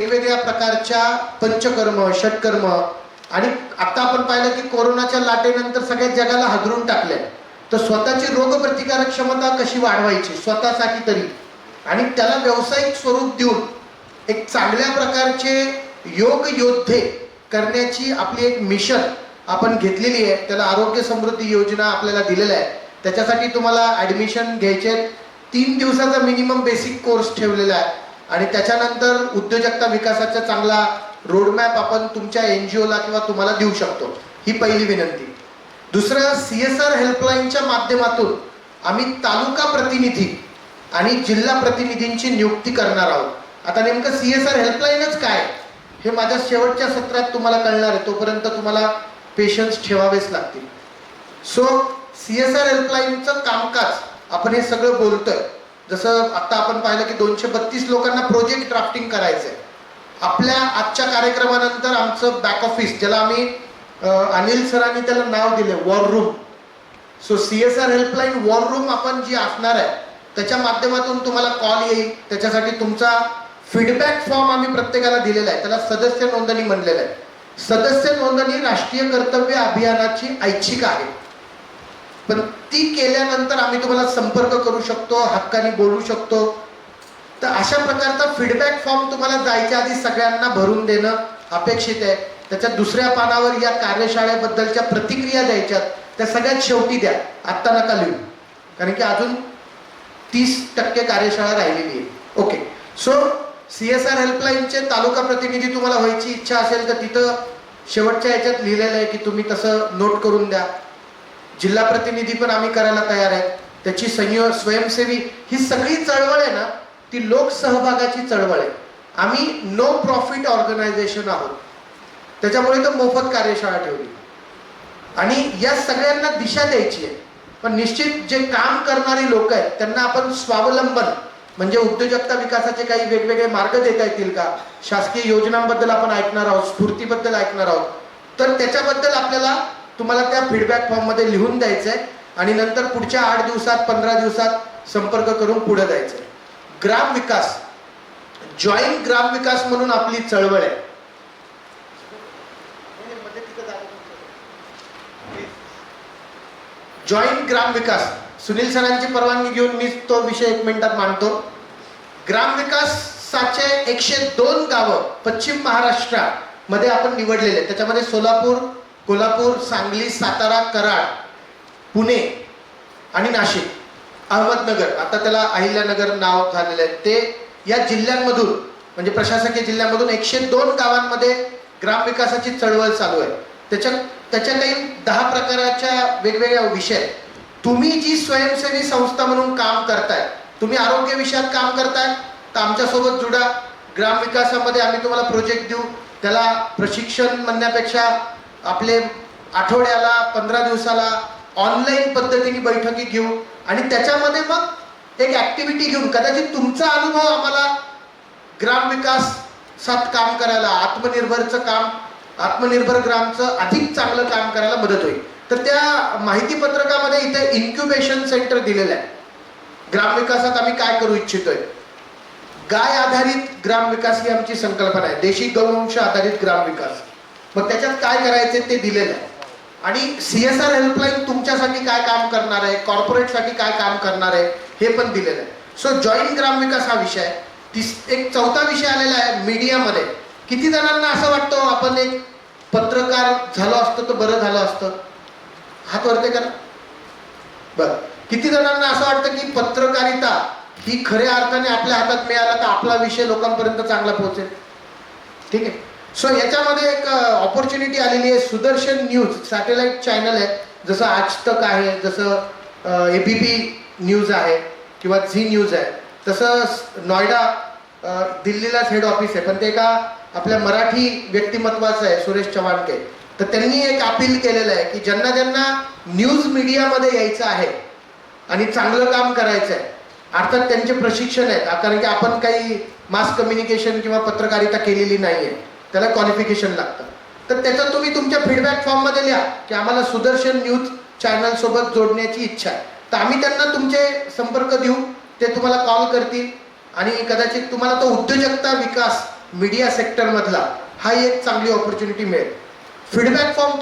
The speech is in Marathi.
वेगवेगळ्या प्रकारच्या पंचकर्म षटकर्म. आणि आता आपण पाहिलं की कोरोनाच्या लाटेनंतर सगळ्या जगाला हादरून टाकले तर स्वतःची रोगप्रतिकारक क्षमता कशी वाढवायची? स्वतःसाठी तरी. आणि त्याला व्यावसायिक स्वरूप देऊन एक चांगल्या प्रकारचे योग योद्धे करण्याची आपली एक मिशन आपण घेतलेली आहे. त्याला आरोग्य समृद्धी योजना आपल्याला दिलेल्या आहे त्याच्यासाठी तुम्हाला ॲडमिशन घ्यायचे तीन दिवसाचा मिनिमम बेसिक कोर्स ठेवलेला आहे. आणि त्याच्यानंतर उद्योजकता विकासाचा चांगला रोडमॅप आपण तुमच्या एन जी ओला किंवा तुम्हाला देऊ शकतो. ही पहिली विनंती. दुसरं सी एस आर हेल्पलाईनच्या माध्यमातून आम्ही तालुका प्रतिनिधी आणि जिल्हा प्रतिनिधींची नियुक्ती करणार आहोत. आता नेमकं सी एस आर हेल्पलाईनच काय? हे माझ्या शेवटच्या सत्रात तुम्हाला कळणार आहे. तोपर्यंत तुम्हाला पेशन्स ठेवावेच लागतील. सो सी एस आर हेल्पलाईनचं कामकाज आपण हे सगळं बोलतोय. जसं आत्ता आपण पाहिलं की दोनशे बत्तीस लोकांना प्रोजेक्ट ड्राफ्टिंग करायचं आहे आपल्या आजच्या कार्यक्रमानंतर आमचं बॅक ऑफिस ज्याला आम्ही अनिल सरांनी त्याला नाव दिले war room so C S R helpline war room आपण जी असणार आहे त्याच्या माध्यमातून तुम्हाला कॉल येईल. त्याच्यासाठी तुमचा फीडबॅक फॉर्म आम्ही प्रत्येकाला दिलेला आहे. त्याला सदस्य नोंदणी म्हणलेलं आहे. सदस्य नोंदणी राष्ट्रीय कर्तव्य अभियानाची ऐच्छिक आहे. पण ती केल्यानंतर आम्ही तुम्हाला संपर्क करू शकतो हक्काने बोलू शकतो. तर अशा प्रकारचा फीडबॅक फॉर्म तुम्हाला जायच्या आधी सगळ्यांना भरून देणं अपेक्षित आहे. त्याच्या दुसऱ्या पानावर या कार्यशाळेबद्दलच्या प्रतिक्रिया द्यायच्यात त्या सगळ्यात शेवटी द्या. आत्ता नका लिहू. कारण की अजून तीस टक्के कार्यशाळा राहिलेली आहे. Okay so C S R हेल्पलाईनचे तालुका प्रतिनिधी तुम्हाला व्हायची इच्छा असेल तर तिथं शेवटच्या याच्यात लिहिलेलं आहे की तुम्ही तसं नोट करून द्या. जिल्हा प्रतिनिधी पण आम्ही करायला तयार आहे. त्याची संयो स्वयंसेवी ही सगळी चळवळ आहे ना ती लोकसहभागाची चळवळ आहे. आम्ही नो प्रॉफिट ऑर्गनायझेशन आहोत. त्याच्यामुळे तर मोफत कार्यशाळा ठेवली. आणि या सगळ्यांना दिशा द्यायची आहे. पण निश्चित जे काम करणारी लोक आहेत त्यांना आपण स्वावलंबन म्हणजे उद्योजकता विकासाचे काही वेगवेगळे मार्ग देता येतील का? शासकीय योजनांबद्दल आपण ऐकणार आहोत स्फूर्तीबद्दल ऐकणार आहोत. तर त्याच्याबद्दल आपल्याला तुम्हाला त्या फीडबॅक फॉर्ममध्ये लिहून द्यायचं आहे आणि नंतर पुढच्या आठ दिवसात पंधरा दिवसात संपर्क करून पुढे जायचं ग्राम विकास. जॉईन ग्राम विकास म्हणून आपली चळवळ आहे. जॉईन ग्राम विकास. सुनील सरांची परवानगी घेऊन मी तो विषय एक मिनिटात मांडतो. ग्राम विकासाचे एकशे दोन गावं पश्चिम महाराष्ट्रामध्ये आपण निवडलेले त्याच्यामध्ये सोलापूर कोल्हापूर सांगली सातारा कराड पुणे आणि नाशिक अहमदनगर. आता त्याला अहिल्यानगर नाव झालेलं आहे. ते या जिल्ह्यांमधून म्हणजे प्रशासकीय जिल्ह्यांमधून एकशे दोन गावांमध्ये ग्रामविकासाची चळवळ चालू आहे. त्याच्या त्याच्या काही दहा प्रकाराच्या वेगवेगळ्या विषय तुम्ही जी स्वयंसेवी संस्था म्हणून काम करताय तुम्ही आरोग्य विषयात काम करताय तर आमच्यासोबत जुडा. ग्रामविकासामध्ये आम्ही तुम्हाला प्रोजेक्ट देऊ. त्याला प्रशिक्षण म्हणण्यापेक्षा आपले आठवड्याला पंधरा दिवसाला ऑनलाईन पद्धतीने बैठकी घेऊ आणि त्याच्यामध्ये मग एक ॲक्टिव्हिटी घेऊन कदाचित तुमचा अनुभव आम्हाला ग्रामविकासात काम करायला आत्मनिर्भरचं काम आत्मनिर्भर ग्रामचं अधिक चांगलं काम करायला मदत होईल. तर त्या माहिती पत्रकामध्ये इथे इन्क्युबेशन सेंटर दिलेलं आहे. ग्रामविकासात आम्ही काय करू इच्छितोय? गाय आधारित ग्रामविकास ही आमची संकल्पना आहे. देशी गौवंश आधारित ग्रामविकास मग त्याच्यात काय करायचे ते दिलेलं आहे. आणि सी एस आर हेल्पलाईन तुमच्यासाठी काय काम करणार आहे? कॉर्पोरेटसाठी काय काम करणार आहे? हे पण दिलेलं आहे. सो जॉईंट ग्रामविकास हा विषय तिस तीस एक चौथा विषय आलेला आहे मीडियामध्ये. किती जणांना असं वाटतं हो, आपण एक पत्रकार झालो असतं तर बरं झालं असतं. हात वरते करा. बरं. किती जणांना असं वाटतं की पत्रकारिता ही खऱ्या अर्थाने आपल्या हातात मिळाला तर आपला विषय लोकांपर्यंत चांगला पोहोचेल? ठीक आहे. सो याच्यामध्ये एक ऑपॉर्च्युनिटी आलेली आहे. सुदर्शन न्यूज सॅटेलाइट चॅनल आहे. जसं आज तक आहे जसं ए बी पी न्यूज आहे किंवा झी न्यूज आहे. तसं नॉयडा दिल्लीलाच हेड ऑफिस आहे. पण ते एका आपल्या मराठी व्यक्तिमत्वाचं आहे सुरेश चव्हाणके. तर त्यांनी एक अपील केलेलं आहे की ज्यांना ज्यांना न्यूज मीडियामध्ये यायचं आहे आणि चांगलं काम करायचं आहे अर्थात त्यांचे प्रशिक्षण आहे कारण की आपण काही मास कम्युनिकेशन किंवा पत्रकारिता केलेली नाही आहे त्याला क्वालिफिकेशन लागतं. तर त्याचं तुम्ही तुमच्या फीडबॅक फॉर्ममध्ये लिहा की आम्हाला सुदर्शन न्यूज चॅनलसोबत जोडण्याची इच्छा आहे. तर आम्ही त्यांना तुमचे संपर्क देऊ ते तुम्हाला कॉल करतील. आणि कदाचित तुम्हाला तो उद्योजकता विकास मीडिया सेक्टरमधला हा एक चांगली ऑपॉर्च्युनिटी मिळेल. Feedback form